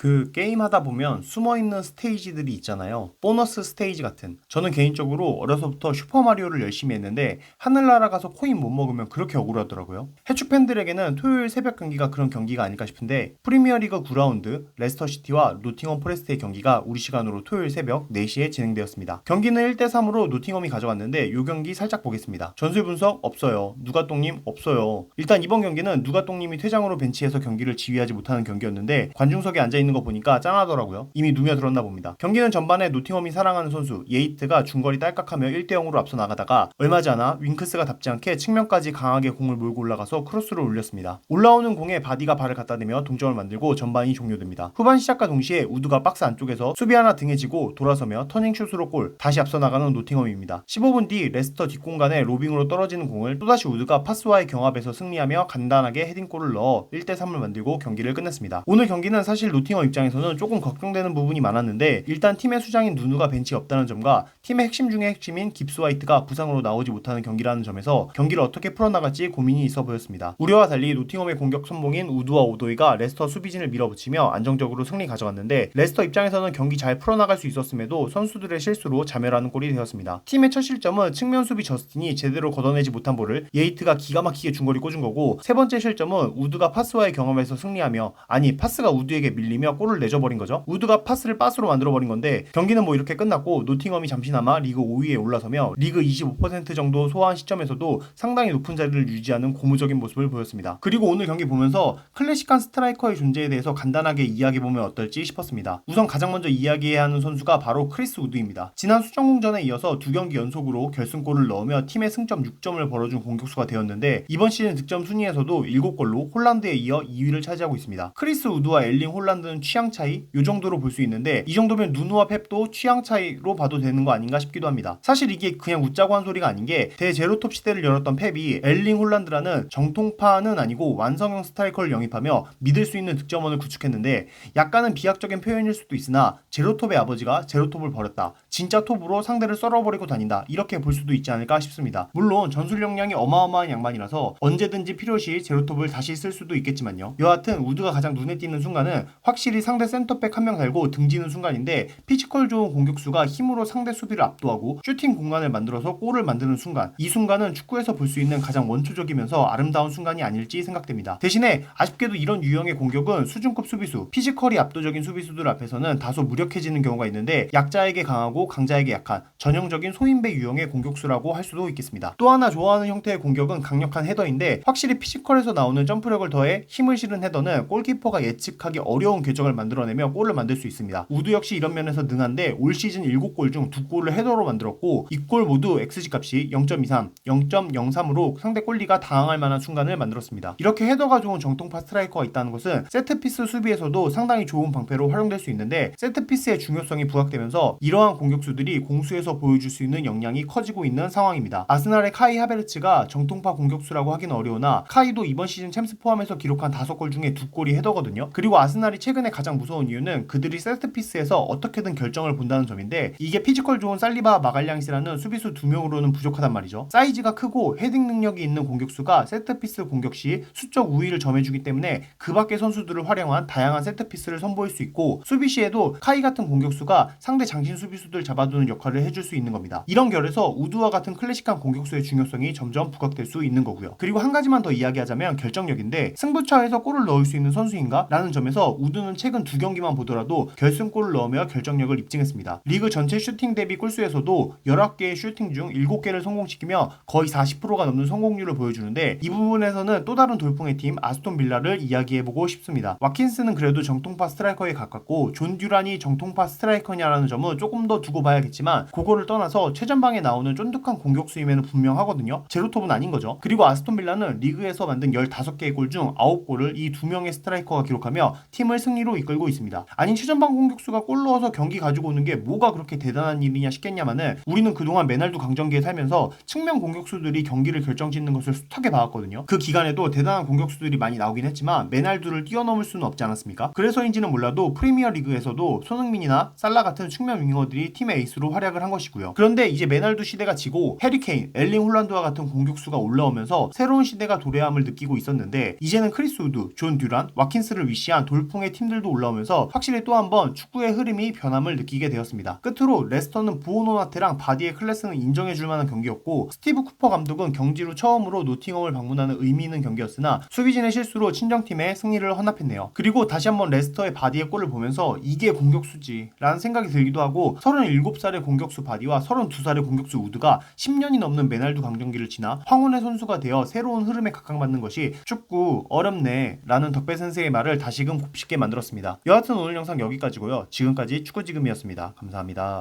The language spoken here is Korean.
그 게임 하다 보면 숨어 있는 스테이지들이 있잖아요. 보너스 스테이지 같은. 저는 개인적으로 어려서부터 슈퍼마리오를 열심히 했는데 하늘나라 가서 코인 못 먹으면 그렇게 억울하더라고요. 해축 팬들에게는 토요일 새벽 경기가 그런 경기가 아닐까 싶은데 프리미어리그 9라운드 레스터시티와 노팅엄 포레스트의 경기가 우리 시간으로 토요일 새벽 4시에 진행되었습니다. 경기는 1대 3으로 노팅엄이 가져갔는데 요 경기 살짝 보겠습니다. 전술 분석 없어요. 누가 똥님 없어요. 일단 이번 경기는 누가 똥님이 퇴장으로 벤치에서 경기를 지휘하지 못하는 경기였는데 관중석에 앉아 있는 거 보니까 짠하더라고요. 이미 누며 들었나 봅니다. 경기는 전반에 노팅엄이 사랑하는 선수 예이트가 중거리 딸깍하며 1대 0으로 앞서 나가다가 얼마 지 않아 윙크스가 답지 않게 측면까지 강하게 공을 몰고 올라가서 크로스를 올렸습니다. 올라오는 공에 바디가 발을 갖다 대며 동점을 만들고 전반이 종료됩니다. 후반 시작과 동시에 우드가 박스 안쪽에서 수비 하나 등에 지고 돌아서며 터닝슛으로 골 다시 앞서 나가는 노팅엄입니다. 15분 뒤 레스터 뒷공간에 로빙으로 떨어지는 공을 또다시 우드가 파스와의 경합에서 승리하며 간단하게 헤딩골을 넣어 1대 3을 만들고 경기를 끝냈습니다. 오늘 경기는 사실 노팅엄 입장에서는 조금 걱정되는 부분이 많았는데 일단 팀의 수장인 누누가 벤치에 없다는 점과 팀의 핵심 중의 핵심인 깁스 화이트가 부상으로 나오지 못하는 경기라는 점에서 경기를 어떻게 풀어나갈지 고민이 있어 보였습니다. 우려와 달리 노팅엄의 공격 선봉인 우드와 오도이가 레스터 수비진을 밀어붙이며 안정적으로 승리 가져갔는데 레스터 입장에서는 경기 잘 풀어나갈 수 있었음에도 선수들의 실수로 자멸하는 꼴이 되었습니다. 팀의 첫 실점은 측면 수비 저스틴이 제대로 걷어내지 못한 볼을 예이트가 기가 막히게 중거리 꽂은 거고 세 번째 실점은 우드가 파스와의 경험에서 승리하며 아니 파스가 우드에게 밀리며 골을 내줘버린 거죠. 우드가 파스를 빠스로 만들어버린 건데 경기는 뭐 이렇게 끝났고 노팅엄이 잠시나마 리그 5위에 올라서며 리그 25% 정도 소화한 시점에서도 상당히 높은 자리를 유지하는 고무적인 모습을 보였습니다. 그리고 오늘 경기 보면서 클래식한 스트라이커의 존재에 대해서 간단하게 이야기해보면 어떨지 싶었습니다. 우선 가장 먼저 이야기해야 하는 선수가 바로 크리스 우드입니다. 지난 수정공전에 이어서 두 경기 연속으로 결승골을 넣으며 팀의 승점 6점을 벌어준 공격수가 되었는데 이번 시즌 득점 순위에서도 7골로 홀란드에 이어 2위를 차지하고 있습니다. 크리스 우드와 엘링 홀란드는 취향 차이 이 정도로 볼 수 있는데 이 정도면 누누와 펩도 취향 차이로 봐도 되는 거 아닌가 싶기도 합니다. 사실 이게 그냥 웃자고 한 소리가 아닌 게 대제로톱 시대를 열었던 펩이 엘링 홀란드라는 정통파는 아니고 완성형 스트라이커를 영입하며 믿을 수 있는 득점원을 구축했는데 약간은 비약적인 표현일 수도 있으나 제로톱의 아버지가 제로톱을 버렸다. 진짜 톱으로 상대를 썰어버리고 다닌다. 이렇게 볼 수도 있지 않을까 싶습니다. 물론 전술 역량이 어마어마한 양반이라서 언제든지 필요시 제로톱을 다시 쓸 수도 있겠지만요. 여하튼 우드가 가장 눈에 띄는 순간은 확실히 상대 센터백 한 명 달고 등지는 순간인데 피지컬 좋은 공격수가 힘으로 상대 수비를 압도하고 슈팅 공간을 만들어서 골을 만드는 순간 이 순간은 축구에서 볼 수 있는 가장 원초적이면서 아름다운 순간이 아닐지 생각됩니다. 대신에 아쉽게도 이런 유형의 공격은 수준급 수비수, 피지컬이 압도적인 수비수들 앞에서는 다소 무력해지는 경우가 있는데 약자에게 강하고 강자에게 약한 전형적인 소인배 유형의 공격수라고 할 수도 있겠습니다. 또 하나 좋아하는 형태의 공격은 강력한 헤더인데 확실히 피지컬에서 나오는 점프력을 더해 힘을 실은 헤더는 골키퍼가 예측하기 어려운 궤적을 만들어내며 골을 만들 수 있습니다. 우드 역시 이런 면에서 능한데 올 시즌 7골 중 2골을 헤더로 만들었고 이골 모두 XG 값이 0.23, 0.03으로 상대 골리가 당황할 만한 순간을 만들었습니다. 이렇게 헤더가 좋은 정통파 스트라이커가 있다는 것은 세트피스 수비에서도 상당히 좋은 방패로 활용될 수 있는데 세트피스의 중요성이 부각되면서 이러한 공 격수들이 공수에서 보여줄 수 있는 역량이 커지고 있는 상황입니다. 아스날의 카이 하베르츠가 정통파 공격수라고 하긴 어려우나 카이도 이번 시즌 챔스 포함해서 기록한 5골 중에 2골이 헤더거든요. 그리고 아스날이 최근에 가장 무서운 이유는 그들이 세트피스에서 어떻게든 결정을 본다는 점인데 이게 피지컬 좋은 살리바 마갈량시라는 수비수 두 명으로는 부족하단 말이죠. 사이즈가 크고 헤딩 능력이 있는 공격수가 세트피스 공격 시 수적 우위를 점해주기 때문에 그 밖의 선수들을 활용한 다양한 세트피스를 선보일 수 있고 수비 시에도 카이 같은 공격수가 상대 장신 수비수들 잡아두는 역할을 해줄 수 있는 겁니다. 이런 결에서 우드와 같은 클래식한 공격수의 중요성이 점점 부각될 수 있는 거고요. 그리고 한 가지만 더 이야기하자면 결정력인데 승부차에서 골을 넣을 수 있는 선수인가? 라는 점에서 우드는 최근 두 경기만 보더라도 결승골을 넣으며 결정력을 입증했습니다. 리그 전체 슈팅 대비 골수에서도 11개의 슈팅 중 7개를 성공시키며 거의 40%가 넘는 성공률을 보여주는데 이 부분에서는 또 다른 돌풍의 팀 아스톤 빌라를 이야기해보고 싶습니다. 와킨스는 그래도 정통파 스트라이커에 가깝고 존 듀란이 정통파 스트라이커냐라는 점은 조금 더 두고 봐야겠지만 그거를 떠나서 최전방에 나오는 쫀득한 공격수임에는 분명하거든요. 제로톱은 아닌 거죠. 그리고 아스톤 빌라는 리그에서 만든 15개의 골 중 9골을 이 두 명의 스트라이커가 기록하며 팀을 승리로 이끌고 있습니다. 아닌 최전방 공격수가 골 넣어서 경기 가지고 오는 게 뭐가 그렇게 대단한 일이냐 싶겠냐마는 우리는 그동안 메날두 강정기에 살면서 측면 공격수들이 경기를 결정짓는 것을 숱하게 봐왔거든요. 그 기간에도 대단한 공격수들이 많이 나오긴 했지만 메날두를 뛰어넘을 수는 없지 않았습니까? 그래서인지는 몰라도 프리미어 리그에서도 손흥민이나 살라 같은 측면 윙어들이 팀의 에이스로 활약을 한 것이고요. 그런데 이제 메날두 시대가 지고 해리케인, 엘링 홀란드와 같은 공격수가 올라오면서 새로운 시대가 도래함을 느끼고 있었는데 이제는 크리스 우드, 존 듀란, 와킨스를 위시한 돌풍의 팀들도 올라오면서 확실히 또 한번 축구의 흐름이 변함을 느끼게 되었습니다. 끝으로 레스터는 부오노나테랑 바디의 클래스는 인정해줄 만한 경기였고 스티브 쿠퍼 감독은 후 처음으로 노팅엄을 방문하는 의미 있는 경기였으나 수비진의 실수로 친정팀의 승리를 헌납했네요. 그리고 다시 한번 레스터의 바디의 골을 보면서 이게 공격수지 라는 생각이 들기도 하고 37살의 공격수 바디와 32살의 공격수 우드가 10년이 넘는 메날두 강정기를 지나 황혼의 선수가 되어 새로운 흐름에 각광받는 것이 축구 어렵네 라는 덕배 선생의 말을 다시금 곱씹게 만들었습니다. 여하튼 오늘 영상 여기까지고요. 지금까지 축구지금이었습니다. 감사합니다.